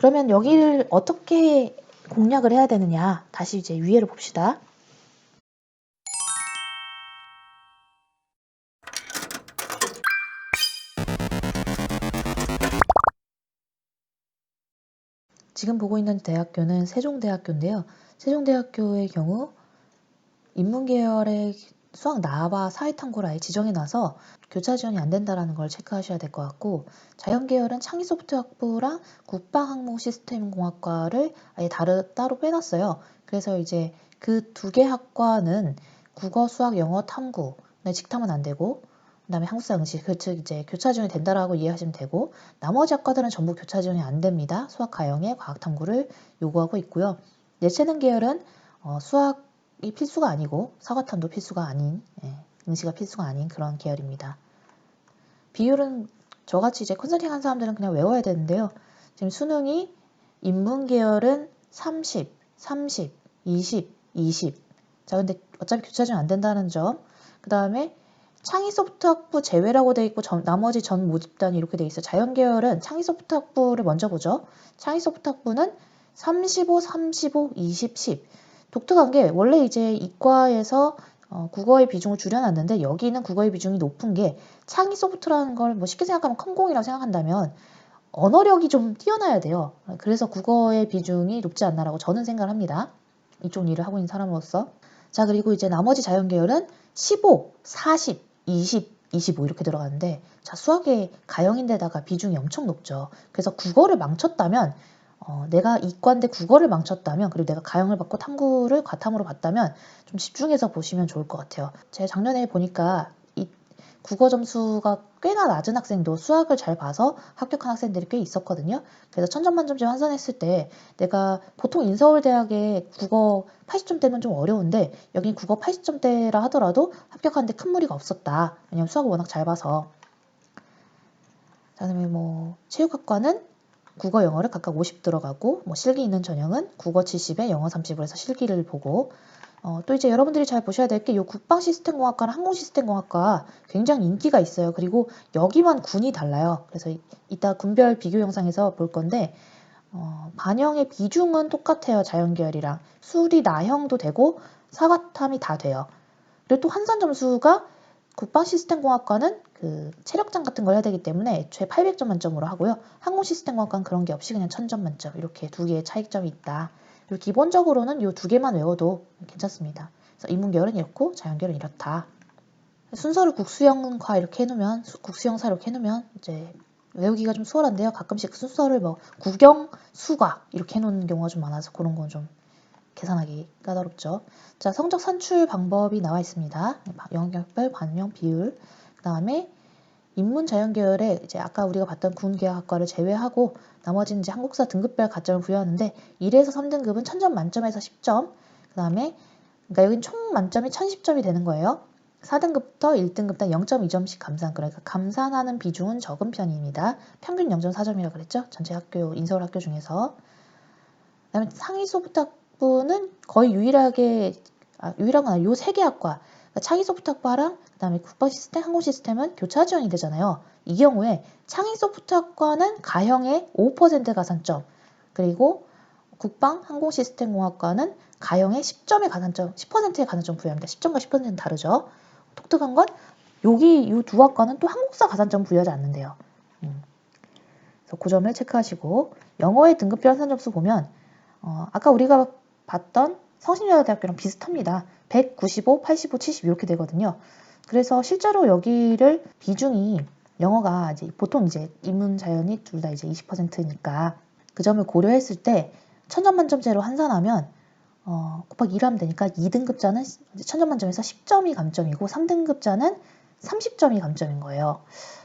그러면 여기를 어떻게 공략을 해야 되느냐? 다시 이제 위에를 봅시다. 지금 보고 있는 대학교는 세종대학교인데요. 세종대학교의 경우 인문계열의 수학 나와 사회탐구를 아예 지정해 놔서 교차 지원이 안 된다라는 걸 체크하셔야 될 것 같고 자연계열은 창의소프트학부랑 국방항공시스템공학과를 아예 다르, 따로 빼놨어요. 그래서 이제 그 두 개 학과는 국어, 수학, 영어, 탐구, 네, 직탐은 안 되고 그다음에 한국사 응시 그즉 이제 교차 지원이 된다라고 이해하시면 되고 나머지 학과들은 전부 교차 지원이 안 됩니다. 수학 가형의 과학 탐구를 요구하고 있고요. 예체능 계열은 어, 수학 이 필수가 아니고 사과탐도 필수가 아닌 예, 응시가 필수가 아닌 그런 계열입니다. 비율은 저같이 이제 컨설팅 한 사람들은 그냥 외워야 되는데요. 지금 수능이 인문 계열은 30, 30, 20, 20. 자, 근데 어차피 교차 지원 안 된다는 점. 그 다음에 창의 소프트학부 제외라고 돼 있고 전, 나머지 전 모집단이 이렇게 돼 있어요. 자연 계열은 창의 소프트학부를 먼저 보죠. 창의 소프트학부는 35, 35, 20, 10. 독특한 게 원래 이제 이과에서 어, 국어의 비중을 줄여놨는데 여기는 국어의 비중이 높은 게 창의 소프트라는 걸 뭐 쉽게 생각하면 컴공이라고 생각한다면 언어력이 좀 뛰어나야 돼요. 그래서 국어의 비중이 높지 않나라고 저는 생각을 합니다. 이쪽 일을 하고 있는 사람으로서. 자, 그리고 이제 나머지 자연계열은 15, 40, 20, 25 이렇게 들어가는데 자 수학의 가형인데다가 비중이 엄청 높죠. 그래서 국어를 망쳤다면 어, 내가 이과인데 국어를 망쳤다면 그리고 내가 가형을 받고 탐구를 과탐으로 봤다면 좀 집중해서 보시면 좋을 것 같아요. 제가 작년에 보니까 이 국어 점수가 꽤나 낮은 학생도 수학을 잘 봐서 합격한 학생들이 꽤 있었거든요. 그래서 천점 만점제 환산했을 때 내가 보통 인서울대학에 국어 80점대면 좀 어려운데 여긴 국어 80점대라 하더라도 합격하는데 큰 무리가 없었다. 왜냐면 수학을 워낙 잘 봐서. 그다음에 뭐 체육학과는 국어 영어를 각각 50 들어가고 뭐 실기 있는 전형은 국어 70에 영어 30으로 해서 실기를 보고 어, 또 이제 여러분들이 잘 보셔야 될 게 이 국방 시스템 공학과랑 항공 시스템 공학과 굉장히 인기가 있어요. 그리고 여기만 군이 달라요. 그래서 이, 이따 군별 비교 영상에서 볼 건데 어, 반영의 비중은 똑같아요. 자연계열이랑 수리 나형도 되고 사과탐이 다 돼요. 그리고 또 환산 점수가 국방 시스템 공학과는 그 체력장 같은 걸 해야 되기 때문에 애초에 800점 만점으로 하고요. 항공 시스템 공학과는 그런 게 없이 그냥 1000점 만점 이렇게 두 개의 차이점이 있다. 그리고 기본적으로는 이 두 개만 외워도 괜찮습니다. 그래서 인문계열은 이렇고 자연계열은 이렇다. 순서를 국수형과 이렇게 해놓으면 국수형사 이렇게 해놓으면 이제 외우기가 좀 수월한데요. 가끔씩 순서를 뭐 구경, 수가 이렇게 해놓는 경우가 좀 많아서 그런 건 좀 계산하기 까다롭죠. 자, 성적 산출 방법이 나와 있습니다. 영역별, 반영, 비율. 그 다음에 인문 자연계열에 이제 아까 우리가 봤던 군계학과를 제외하고 나머지는 이제 한국사 등급별 가점을 부여하는데 1에서 3등급은 1000점 만점에서 10점. 그 다음에 그러니까 여긴 총 만점이 1010점이 되는 거예요. 4등급부터 1등급당 0.2점씩 감산. 그러니까 감산하는 비중은 적은 편입니다. 평균 0.4점이라고 그랬죠? 전체 학교, 인서울 학교 중에서. 그 다음에 상위 소프트학부는 거의 유일하게, 아, 유일한 건 아니고 요세 개 학과. 그러니까 창의 소프트학과랑 그다음에 국방 시스템, 항공 시스템은 교차 지원이 되잖아요. 이 경우에 창의 소프트학과는 가형의 5% 가산점, 그리고 국방 항공 시스템 공학과는 가형의 10점의 가산점, 10%의 가산점 부여합니다. 10점과 10%는 다르죠. 독특한 건 여기 이 두 학과는 또 한국사 가산점 부여하지 않는데요. 음. 그래서 그 점을 체크하시고 영어의 등급별 환산 점수 보면 어, 아까 우리가 봤던 성신여자대학교랑 비슷합니다. 195, 85, 70 이렇게 되거든요. 그래서 실제로 여기를 비중이 영어가 이제 보통 이제 인문 자연이 둘 다 이제 20%니까 그 점을 고려했을 때 천점 만점제로 환산하면 어, 곱하기 1 하면 되니까 2등급자는 천점 만점에서 10점이 감점이고 3등급자는 30점이 감점인 거예요.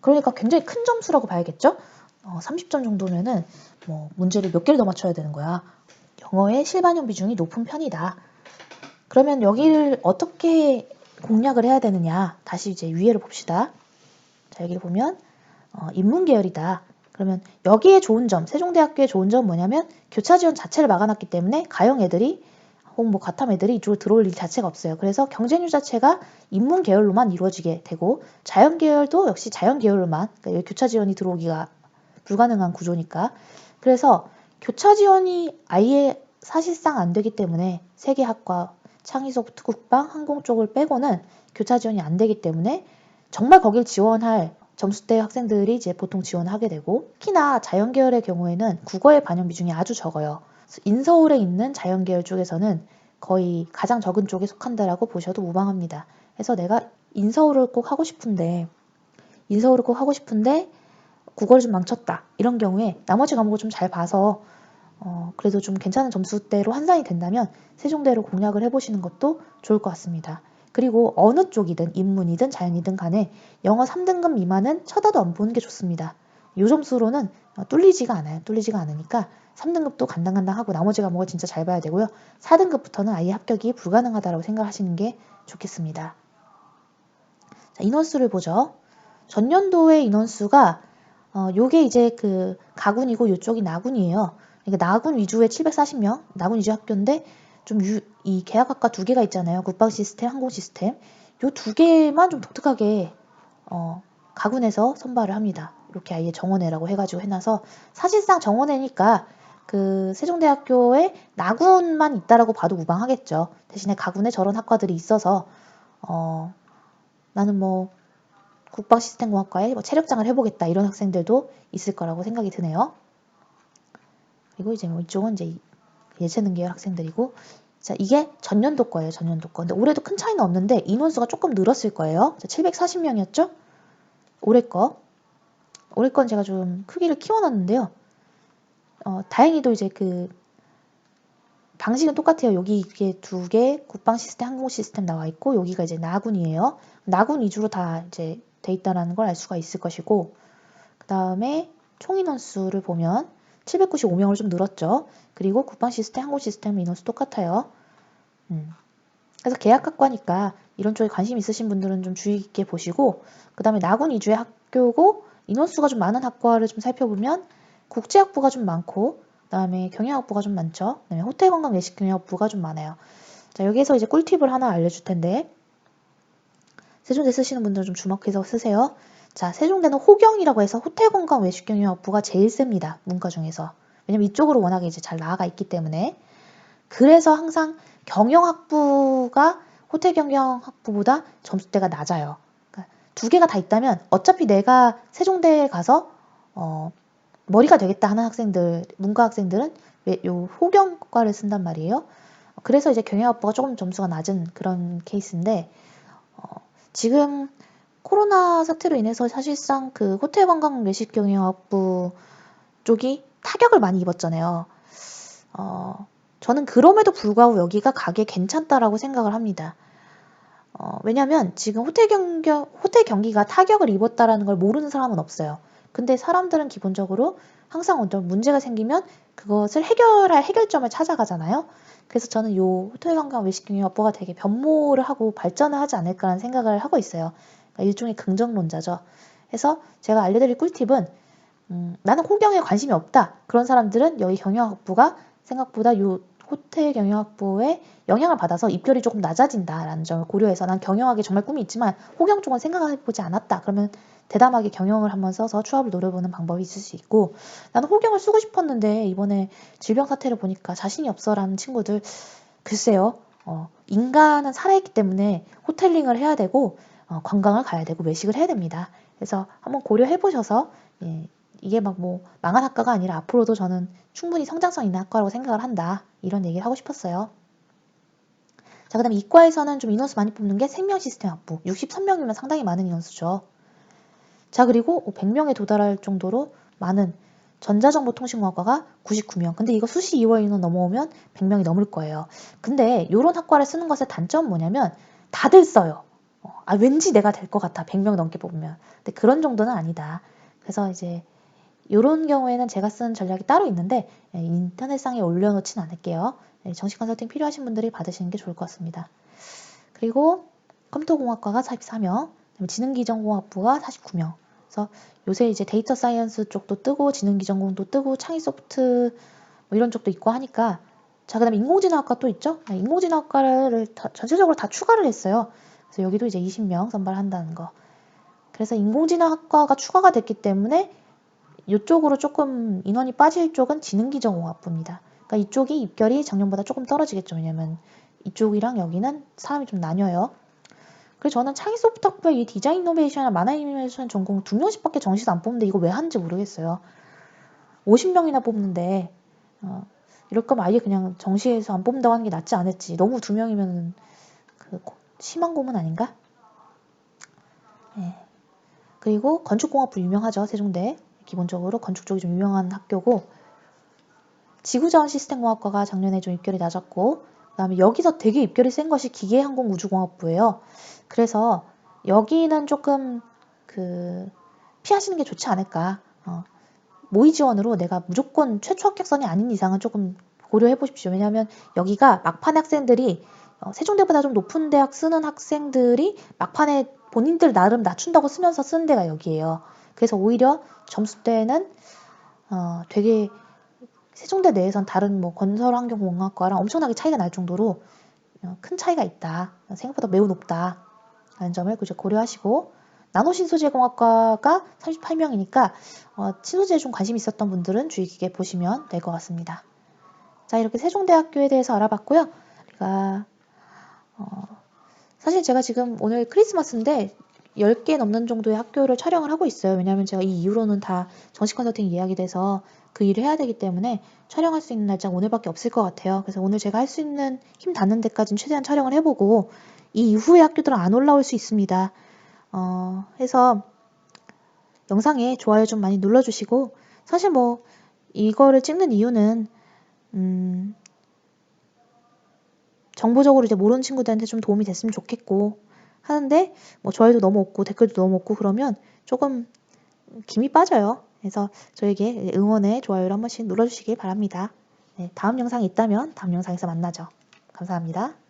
그러니까 굉장히 큰 점수라고 봐야겠죠? 어, 30점 정도면은 뭐 문제를 몇 개를 더 맞춰야 되는 거야. 영어의 실반영 비중이 높은 편이다. 그러면 여기를 어떻게 공략을 해야 되느냐? 다시 이제 위에를 봅시다. 자, 여기를 보면 어, 인문 계열이다. 그러면 여기에 좋은 점, 세종대학교의 좋은 점은 뭐냐면 교차 지원 자체를 막아놨기 때문에 가형 애들이 혹은 뭐 과탐 애들이 이쪽으로 들어올 일 자체가 없어요. 그래서 경쟁률 자체가 인문 계열로만 이루어지게 되고 자연 계열도 역시 자연 계열로만 그러니까 교차 지원이 들어오기가 불가능한 구조니까 그래서 교차 지원이 아예 사실상 안 되기 때문에 세계학과, 창의소프트, 국방, 항공 쪽을 빼고는 교차 지원이 안 되기 때문에 정말 거길 지원할 점수대 학생들이 이제 보통 지원하게 되고 특히나 자연계열의 경우에는 국어의 반영 비중이 아주 적어요. 인서울에 있는 자연계열 쪽에서는 거의 가장 적은 쪽에 속한다라고 보셔도 무방합니다. 그래서 내가 인서울을 꼭 하고 싶은데 인서울을 꼭 하고 싶은데 국어를 좀 망쳤다 이런 경우에 나머지 과목을 좀 잘 봐서 어, 그래도 좀 괜찮은 점수대로 환산이 된다면 세종대로 공략을 해보시는 것도 좋을 것 같습니다. 그리고 어느 쪽이든 인문이든 자연이든 간에 영어 3등급 미만은 쳐다도 안 보는 게 좋습니다. 요 점수로는 어, 뚫리지가 않아요. 뚫리지가 않으니까 3등급도 간당간당하고 나머지 과목을 진짜 잘 봐야 되고요. 4등급부터는 아예 합격이 불가능하다고 생각하시는 게 좋겠습니다. 자, 인원수를 보죠. 전년도의 인원수가 어, 요게 이제 그 가군이고 요쪽이 나군이에요. 그러니까 나군 위주의 740명, 나군 위주 학교인데 좀 이 계약학과 두 개가 있잖아요. 국방 시스템, 항공 시스템. 요 두 개만 좀 독특하게 어, 가군에서 선발을 합니다. 이렇게 아예 정원회라고 해가지고 해놔서 사실상 정원회니까 그 세종대학교에 나군만 있다라고 봐도 무방하겠죠. 대신에 가군에 저런 학과들이 있어서 어, 나는 뭐 국방 시스템공학과에 뭐 체력장을 해보겠다 이런 학생들도 있을 거라고 생각이 드네요. 그리고 이제 뭐 이쪽은 이제 예체능 계열 학생들이고 자 이게 전년도 거예요 전년도 거. 근데 올해도 큰 차이는 없는데 인원수가 조금 늘었을 거예요. 자, 740명이었죠? 올해 거. 올해 건 제가 좀 크기를 키워놨는데요. 어, 다행히도 이제 그 방식은 똑같아요. 여기 이게 두 개 국방 시스템 항공 시스템 나와 있고 여기가 이제 나군이에요. 나군 위주로 다 이제 돼 있다라는 걸 알 수가 있을 것이고 그 다음에 총 인원수를 보면 795명을 좀 늘었죠. 그리고 국방 시스템, 항공 시스템 인원수 똑같아요. 음. 그래서 계약학과니까 이런 쪽에 관심 있으신 분들은 좀 주의 깊게 보시고 그 다음에 나군 위주의 학교고 인원수가 좀 많은 학과를 좀 살펴보면 국제학부가 좀 많고 그 다음에 경영학부가 좀 많죠. 그 다음에 호텔 관광 외식 경영학부가 좀 많아요. 자 여기에서 이제 꿀팁을 하나 알려줄 텐데 세종대 쓰시는 분들은 좀 주목해서 쓰세요. 자, 세종대는 호경이라고 해서 호텔관광 외식경영학부가 제일 셉니다. 문과 중에서. 왜냐면 이쪽으로 워낙에 이제 잘 나아가 있기 때문에. 그래서 항상 경영학부가 호텔 경영학부보다 점수대가 낮아요. 그러니까 두 개가 다 있다면 어차피 내가 세종대에 가서 어, 머리가 되겠다 하는 학생들, 문과 학생들은 요 호경과를 쓴단 말이에요. 그래서 이제 경영학부가 조금 점수가 낮은 그런 케이스인데 어, 지금 코로나 사태로 인해서 사실상 그 호텔 관광 외식 경영학부 쪽이 타격을 많이 입었잖아요. 어, 저는 그럼에도 불구하고 여기가 가게 괜찮다라고 생각을 합니다. 어, 왜냐면 지금 호텔 경경, 호텔 경기가 타격을 입었다라는 걸 모르는 사람은 없어요. 근데 사람들은 기본적으로 항상 어떤 문제가 생기면 그것을 해결할 해결점을 찾아가잖아요. 그래서 저는 요 호텔 관광 외식 경영학부가 되게 변모를 하고 발전을 하지 않을까라는 생각을 하고 있어요. 그러니까 일종의 긍정론자죠. 그래서 제가 알려드릴 꿀팁은 음, 나는 호경에 관심이 없다. 그런 사람들은 여기 경영학부가 생각보다 요 호텔 경영학부에 영향을 받아서 입결이 조금 낮아진다라는 점을 고려해서 난 경영학에 정말 꿈이 있지만 호경 쪽은 생각해보지 않았다. 그러면 대담하게 경영을 한번 써서 취업을 노려보는 방법이 있을 수 있고 나는 호경을 쓰고 싶었는데 이번에 질병 사태를 보니까 자신이 없어라는 친구들 글쎄요. 어, 인간은 살아있기 때문에 호텔링을 해야 되고 어, 관광을 가야 되고 외식을 해야 됩니다. 그래서 한번 고려해 보셔서 예, 이게 막 뭐 망한 학과가 아니라 앞으로도 저는 충분히 성장성 있는 학과라고 생각을 한다. 이런 얘기를 하고 싶었어요. 자, 그 다음에 이과에서는 좀 인원수 많이 뽑는 게 생명 시스템 학부. 63명이면 상당히 많은 인원수죠. 자, 그리고 100명에 도달할 정도로 많은 전자정보통신공학과가 99명. 근데 이거 수시 2월 인원 넘어오면 100명이 넘을 거예요. 근데 이런 학과를 쓰는 것의 단점은 뭐냐면 다들 써요. 아, 왠지 내가 될 것 같아. 100명 넘게 뽑으면. 근데 그런 정도는 아니다. 그래서 이제 이런 경우에는 제가 쓴 전략이 따로 있는데 예, 인터넷상에 올려놓진 않을게요. 예, 정식 컨설팅 필요하신 분들이 받으시는 게 좋을 것 같습니다. 그리고 컴퓨터공학과가 44명, 지능기전공학부가 49명. 그래서 요새 이제 데이터 사이언스 쪽도 뜨고 지능기 전공도 뜨고 창의 소프트 뭐 이런 쪽도 있고 하니까 자 그다음에 인공지능학과 또 있죠. 네, 인공지능학과를 다, 전체적으로 다 추가를 했어요. 그래서 여기도 이제 20명 선발한다는 거. 그래서 인공지능학과가 추가가 됐기 때문에 이쪽으로 조금 인원이 빠질 쪽은 지능기정공학부입니다. 그러니까 이쪽이 입결이 작년보다 조금 떨어지겠죠. 왜냐면 이쪽이랑 여기는 사람이 좀 나뉘어요. 그래서 저는 창의 소프트웨어 이 디자인 이노베이션이나 만화 애니메이션 전공 두 명씩밖에 정시에서 안 뽑는데 이거 왜 하는지 모르겠어요. 50명이나 뽑는데 어, 이럴 거면 아예 그냥 정시에서 안 뽑는다고 하는 게 낫지 않을지. 너무 두 명이면 그 고- 심한 고문 아닌가? 예. 그리고 건축공학부 유명하죠 세종대. 기본적으로 건축 쪽이 좀 유명한 학교고 지구자원 시스템공학과가 작년에 좀 입결이 낮았고 그다음에 여기서 되게 입결이 센 것이 기계항공우주공학부예요. 그래서 여기는 조금 그 피하시는 게 좋지 않을까. 어, 모의 지원으로 내가 무조건 최초 합격선이 아닌 이상은 조금 고려해 보십시오. 왜냐하면 여기가 막판 학생들이 어, 세종대보다 좀 높은 대학 쓰는 학생들이 막판에 본인들 나름 낮춘다고 쓰면서 쓰는 데가 여기예요. 그래서 오히려 점수 때는 어, 되게 세종대 내에선 다른 뭐 건설환경공학과랑 엄청나게 차이가 날 정도로 어, 큰 차이가 있다. 생각보다 매우 높다. 라는 점을 이제 고려하시고 나노신소재공학과가 38명이니까 어, 신소재에 좀 관심 있었던 분들은 주의 깊게 보시면 될 것 같습니다. 자 이렇게 세종대학교에 대해서 알아봤고요. 우리가 어, 사실 제가 지금 오늘 크리스마스인데 10개 넘는 정도의 학교를 촬영을 하고 있어요. 왜냐하면 제가 이 이후로는 다 정식 컨설팅 예약이 돼서 그 일을 해야 되기 때문에 촬영할 수 있는 날짜가 오늘밖에 없을 것 같아요. 그래서 오늘 제가 할 수 있는 힘 닿는 데까지는 최대한 촬영을 해보고 이 이후의 학교들은 안 올라올 수 있습니다. 어, 해서 영상에 좋아요 좀 많이 눌러주시고 사실 뭐 이거를 찍는 이유는 음, 정보적으로 이제 모르는 친구들한테 좀 도움이 됐으면 좋겠고 하는데 뭐 좋아요도 너무 없고 댓글도 너무 없고 그러면 조금 김이 빠져요. 그래서 저에게 응원의 좋아요를 한 번씩 눌러주시기 바랍니다. 네, 다음 영상이 있다면 다음 영상에서 만나죠. 감사합니다.